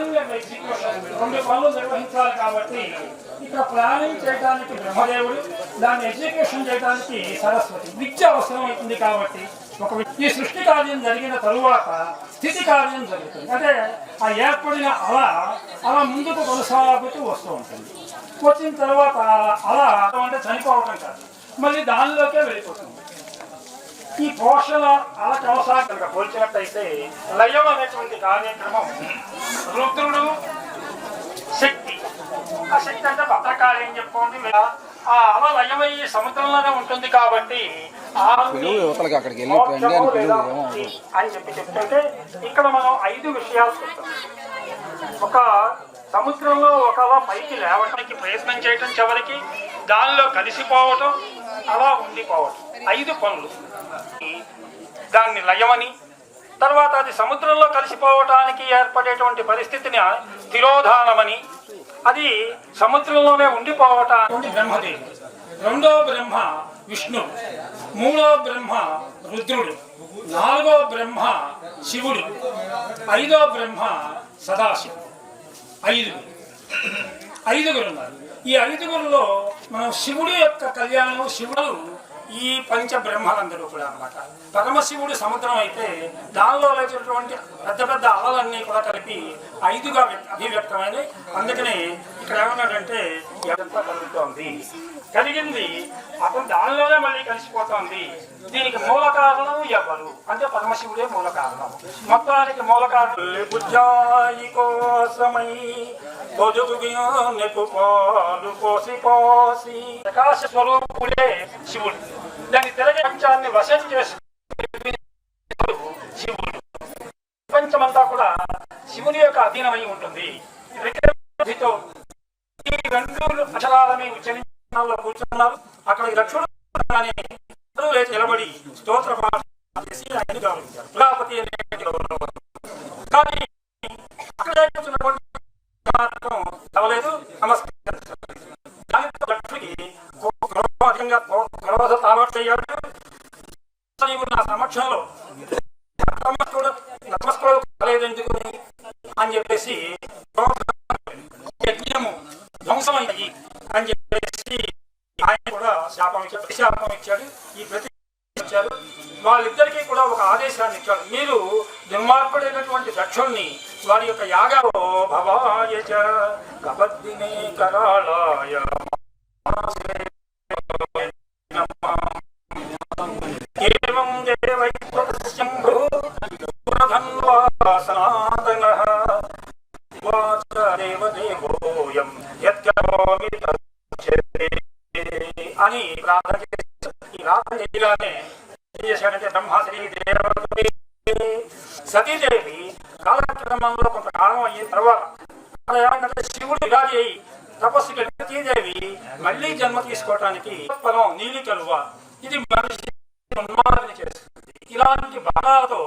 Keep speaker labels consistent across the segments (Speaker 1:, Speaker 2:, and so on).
Speaker 1: Planning and execution రెండు పనులు నిర్వహించాలి కాబట్టి ఇక్కడ ప్లానింగ్ చేయడానికి బ్రహ్మదేవుడు దాన్ని ఎగ్జిక్యూషన్ చేయడానికి సరస్వతి. విద్య అవసరమవుతుంది కాబట్టి ఒక ఈ సృష్టి కార్యం జరిగిన తరువాత స్థితి కార్యం జరుగుతుంది. అంటే ఆ ఏర్పడిన అల అలా ముందుకు కొనసాగుతూ వస్తూ ఉంటుంది. వచ్చిన తర్వాత అలా అంటే చనిపోవటం కాదు. మళ్ళీ దానిలోకే వెళ్ళిపోతుంది. ఈ పోషణ అలా కొనసాగ పోల్చినట్టయితే లయం అనేటువంటి కార్యక్రమం రుద్రుడు శక్తి. ఆ శక్తి అంటే భద్రకాళి అని చెప్పుకోండి ఆ అల లయమయ్యి సముద్రంలోనే ఉంటుంది కాబట్టి
Speaker 2: అక్కడికి అని
Speaker 1: చెప్పి చెప్తుంటే ఇక్కడ మనం ఐదు విషయాలు చూస్తాం ఒక సముద్రంలో ఒకలా పైకి లేవడానికి ప్రయత్నం చేయటం చివరికి దానిలో కలిసిపోవటం అలా ఉండిపోవటం. ఐదు పనులు. దాన్ని లయమని తర్వాత అది సముద్రంలో కలిసిపోవటానికి ఏర్పడేటువంటి పరిస్థితిని తిరోధానమని అది సముద్రంలోనే ఉండిపోవటానికి బ్రహ్మదేవి. రెండో బ్రహ్మ విష్ణు మూడో బ్రహ్మ రుద్రుడు నాలుగో బ్రహ్మ శివుడు ఐదో బ్రహ్మ సదాశివుడు. ఐదుగురు ఐదుగురు ఉన్నారు. ఈ ఐదుగురులో మనం శివుడి యొక్క కళ్యాణం శివుడు ఈ పంచ బ్రహ్మలందరూ కూడా అన్నమాట. పరమశివుడు సముద్రం అయితే దానిలో లేచినటువంటి పెద్ద పెద్ద అలలన్నీ కూడా కలిపి ఐదుగా అభివ్యక్తమైనవి అభివ్యక్తమైన అందుకనే ఇక్కడ ఏమన్నాడంటే ఇదంతా కలుగుతోంది. కలిగింది. అతను దానిలోనే మళ్ళీ కలిసిపోతోంది. దీనికి మూల కారణం ఎవరు? అంటే పరమశివుడే మూల కారణం. మొత్తానికి మూల కారణం కోసమై పొదుగు పాలు పోసి పోసి ప్రకాశ స్వరూపుడే శివుడు. దాని తిరగ వశం చేసి శివుడు. ప్రపంచమంతా కూడా శివుని యొక్క అధీనమై ఉంటుంది. విక్రమబుద్ధితో ఈ రెండు అక్షరాలని ఉచ్చరించడంలో కూర్చున్నారు. అక్కడ లక్ష్మణుడు నిలబడి స్తోత్ర పాఠం చేసి ఆయన గౌరవించారు. ప్రజాపతి కానీ అక్కడ మాత్రం తవలేదు నమస్కరించారు దానితో లక్ష్మికి క్రోధంగా క్రోధ తామట్టయ్యాడు నీవు నా సమక్షంలో నమస్కుడు నమస్కుడు కలగదెందుకు అని చెప్పేసి యజ్ఞము ధ్వంసమైనది అని చెప్పేసి ఆయన కూడా శాపం ఇచ్చాడు ప్రతిశాపం ఇచ్చాడు ఈ ప్రతి ఇచ్చారు వాళ్ళిద్దరికీ కూడా ఒక ఆదేశాన్ని ఇచ్చాడు. మీరు దుర్మార్గుడైనటువంటి దక్షుణ్ణి వారి యొక్క యాగో భవాయ కబద్దినే కరాళాయ దేవదేవోయం యత్కరోమి తచ్చేతే అని ప్రార్థన చేసి ప్రార్థన చేయగానే ఏం చేశాడంటే బ్రహ్మాశ్రీ దేవదేవి సతీదేవి కాలక్రమంలో కొంత కాలం అయిన తర్వాత ఏమంటే శివుడు గారి అయి తపస్సుకి సతీదేవి మళ్ళీ జన్మ తీసుకోవటానికి ఫలం నీలి కలువ ఇది మనిషి ఉన్మాదిని చేస్తుంది ఇలాంటి బాణాలతో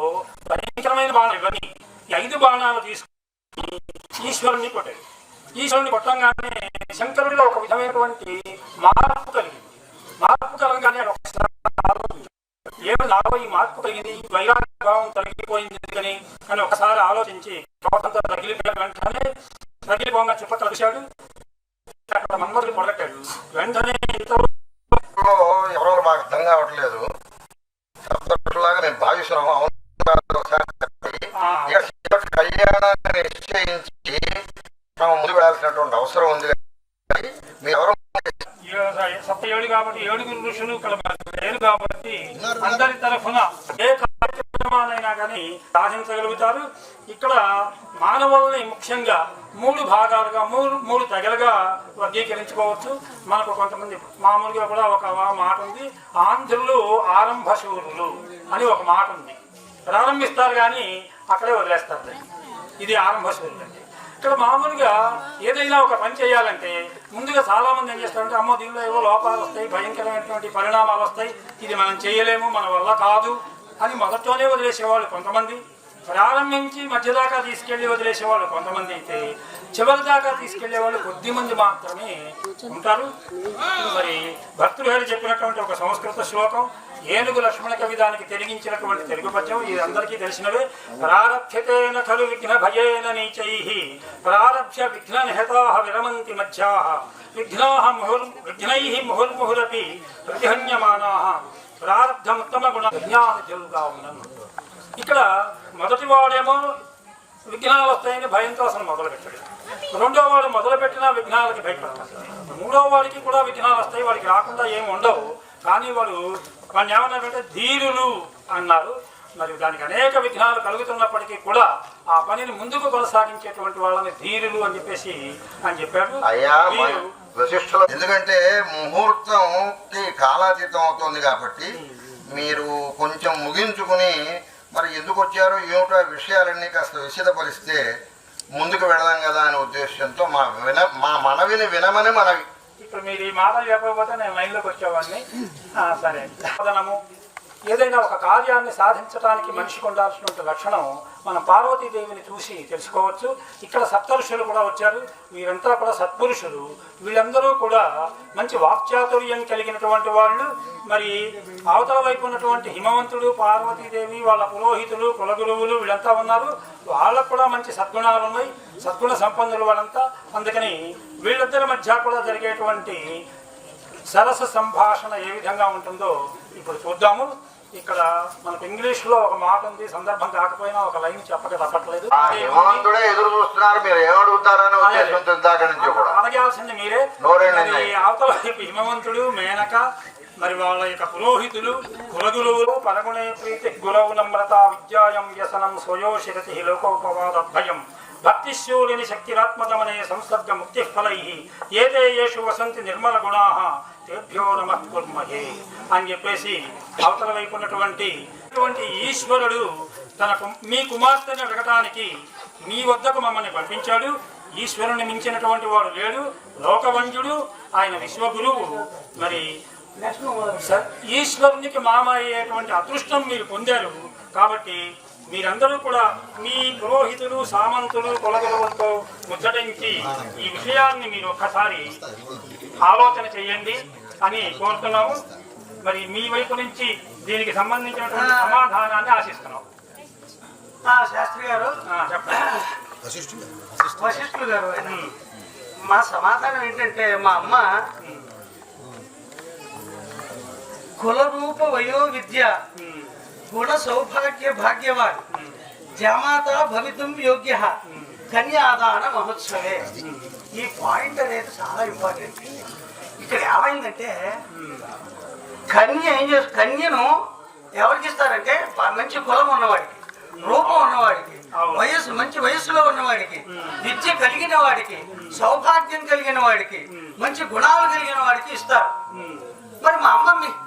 Speaker 1: భయంకరమైన బాణాలు ఇవన్నీ ఐదు బాణాలు తీసుకుని ఈశ్వరుని కొట్టాడు ఈశ్వరుని కొట్టంగానే శంకరుడిలో ఒక విధమైనటువంటి మార్పు కలిగింది. మార్పు కలగగానే ఆయన ఒకసారి ఆలోచించాడు. ఏమి నాలో ఈ మార్పు కలిగింది? వైరాగ్య భావం తొలగిపోయింది ఎందుకని? అని ఒకసారి ఆలోచించి క్రోధంతో తగిలిపోయిన వెంటనే తగిలిపోగా చుప్ప కలిశాడు అక్కడ మన్మధుడు పొడగట్టాడు. వెంటనే
Speaker 3: ఎవరో మాకు అర్థం కావట్లేదు. లాగా నేను భావిస్తున్నాము అవును కళ్యాణాన్ని నిశ్చయించి మనం ముందు వెళ్ళాల్సినటువంటి అవసరం ఉంది. మీరు ఎవరు?
Speaker 1: సప్త ఏడు కాబట్టి ఏడుగురు ఋషులు కాబట్టి అందరి తరఫున ఏ కార్యక్రమాలైనా కానీ సాధించగలుగుతారు. ఇక్కడ మానవుల్ని ముఖ్యంగా మూడు భాగాలుగా మూడు మూడు తెగలుగా వర్గీకరించుకోవచ్చు. మనకు కొంతమంది మామూలుగా కూడా ఒక మాట ఉంది. ఆంధ్రులు ఆరంభ శూరులు అని ఒక మాట ఉంది. ప్రారంభిస్తారు కానీ అక్కడే వదిలేస్తారు. ఇది ఆరంభ శూరులు ఇక్కడ మామూలుగా ఏదైనా ఒక పని చేయాలంటే ముందుగా చాలా మంది ఏం చేస్తారంటే అమ్మో దీనిలో ఏవో లోపాలు వస్తాయి భయంకరమైనటువంటి పరిణామాలు వస్తాయి ఇది మనం చేయలేము మన వల్ల కాదు అని మొదట్లోనే వదిలేసేవాళ్ళు కొంతమంది. ప్రారంభించి మధ్యదాకా తీసుకెళ్ళి వదిలేసే వాళ్ళు కొంతమంది అయితే చివరి దాకా తీసుకెళ్ళే వాళ్ళు కొద్ది మంది మాత్రమే ఉంటారు. మరి భక్తులు గారు చెప్పినటువంటి ఒక సంస్కృత శ్లోకం ఏనుగు లక్ష్మణ కవిదానికి తెలిగించినటువంటి తెలుగు పద్యం ఇది అందరికీ తెలిసినవే ప్రారభ్యతేన ఖలు విఘ్న భయేన నీచై ప్రారభ్య విఘ్న నిహతా విరమంతి మధ్యా విఘ్నా ముహుర్ విఘ్నై ముహుర్ముహురపి ప్రతిహన్యమానా ప్రారబ్ధముత్తమ గుణ విజ్ఞాన తెలుగుగా ఉన్నను ఇక్కడ మొదటి వాడేమో విఘ్నాలు వస్తాయని భయంతో అసలు మొదలు పెట్టాడు రెండో వాడు మొదలు పెట్టిన విఘ్నాలకి భయపడతాడు. మూడో వాడికి కూడా విఘ్నాలు వస్తాయి వాడికి రాకుండా ఏమి ఉండవు. కానీ వాడు వాడిని ఏమన్నారంటే ధీరులు అన్నారు మరి దానికి అనేక విఘ్నాలు కలుగుతున్నప్పటికీ కూడా ఆ పనిని ముందుకు కొనసాగించేటువంటి వాళ్ళని ధీరులు అని చెప్పేసి అని చెప్పాడు.
Speaker 3: వశిష్ఠులు ఎందుకంటే ముహూర్తంకి కాలాతీతం అవుతుంది కాబట్టి మీరు కొంచెం ముగించుకుని మరి ఎందుకు వచ్చారో? ఏమిటో ఆ విషయాలన్నీ కాస్త విశదపరిస్తే ముందుకు వెళదాం కదా అనే ఉద్దేశంతో మా విన మా మనవిని వినమని మనవి.
Speaker 1: ఇప్పుడు మీరు ఈ మాట చెప్పకపోతే నేను లైన్లోకి వచ్చేవాడిని. సరే. ఏదైనా ఒక కార్యాన్ని సాధించడానికి మనిషికి ఉండాల్సినటువంటి లక్షణం మనం పార్వతీదేవిని చూసి తెలుసుకోవచ్చు. ఇక్కడ సప్తరుషులు కూడా వచ్చారు. వీరంతా కూడా సత్పురుషులు. వీళ్ళందరూ కూడా మంచి వాక్చాతుర్యం కలిగినటువంటి వాళ్ళు. మరి అవతల వైపు ఉన్నటువంటి హిమవంతుడు పార్వతీదేవి వాళ్ళ పురోహితులు కులగురువులు వీళ్ళంతా ఉన్నారు. వాళ్ళకు కూడా మంచి సద్గుణాలు ఉన్నాయి. సద్గుణ సంపన్నులు వాళ్ళంతా. అందుకని వీళ్ళిద్దరి మధ్య కూడా జరిగేటువంటి సరస సంభాషణ ఏ విధంగా ఉంటుందో ఇప్పుడు చూద్దాము. ఇక్కడ మనకు ఇంగ్లీష్లో ఒక మాట ఉంది సందర్భం కాకపోయినా ఒక లైన్ చెప్పక తప్పట్లేదు.
Speaker 3: ఎదురు చూస్తున్నారు మీరు ఏమడుగుతారనే ఉద్దేశంతో ఇందాక నుంచి కూడా.
Speaker 1: అడగాల్సింది మీరే. అవతల వైపు హిమవంతుడు మేనక మరి వాళ్ళ యొక్క పురోహితులు కులగురువులు పరగుణే ప్రీతి గురవు నమ్రత విద్యాయం వ్యసనం స్వయోషిరతి లోకోపవాద భయం. భక్తిశూలిని శక్తిరాత్మకమనే సంసర్గ ముక్తి ఫలై ఏతే యేషు వసంతి నిర్మల గుణా. తేభ్యో నమ కుర్మహే అని చెప్పేసి అవతల వైపు ఉన్నటువంటి అటువంటి ఈశ్వరుడు తన మీ కుమార్తెని అడగటానికి మీ వద్దకు మమ్మల్ని పంపించాడు. ఈశ్వరుని మించినటువంటి వాడు లేడు. లోకవంజుడు ఆయన విశ్వగురువు. మరి ఈశ్వరునికి మామ అయ్యేటువంటి అదృష్టం మీరు పొందారు. కాబట్టి మీరందరూ కూడా మీ పురోహితులు సామంతులు కులగురువులతో ముచ్చటించి ఈ విషయాన్ని మీరు ఒక్కసారి ఆలోచన చేయండి అని కోరుతున్నాము. మరి మీ వైపు నుంచి దీనికి సంబంధించినటువంటి సమాధానాన్ని ఆశిస్తున్నాం
Speaker 2: ఆ, శాస్త్రి గారు. వశిష్ఠులు గారు. మా సమాధానం ఏంటంటే మా అమ్మ కుల రూప వయో విద్య గుణ సౌభాగ్య భాగ్యవాన్. జామాత భవితం యోగ్య. కన్యాదాన మహోత్సవే. ఈ పాయింట్ అనేది చాలా ఇంపార్టెంట్. ఇక్కడ ఏమైందంటే కన్య ఏం చేస్తారు కన్యను ఎవరికి ఇస్తారంటే మంచి కులం ఉన్నవాడికి రూపం ఉన్నవాడికి. వయస్సు మంచి వయస్సులో ఉన్నవాడికి విద్య కలిగిన వాడికి సౌభాగ్యం కలిగిన వాడికి మంచి గుణాలు కలిగిన వాడికి ఇస్తారు. మరి మా అమ్మ మీ-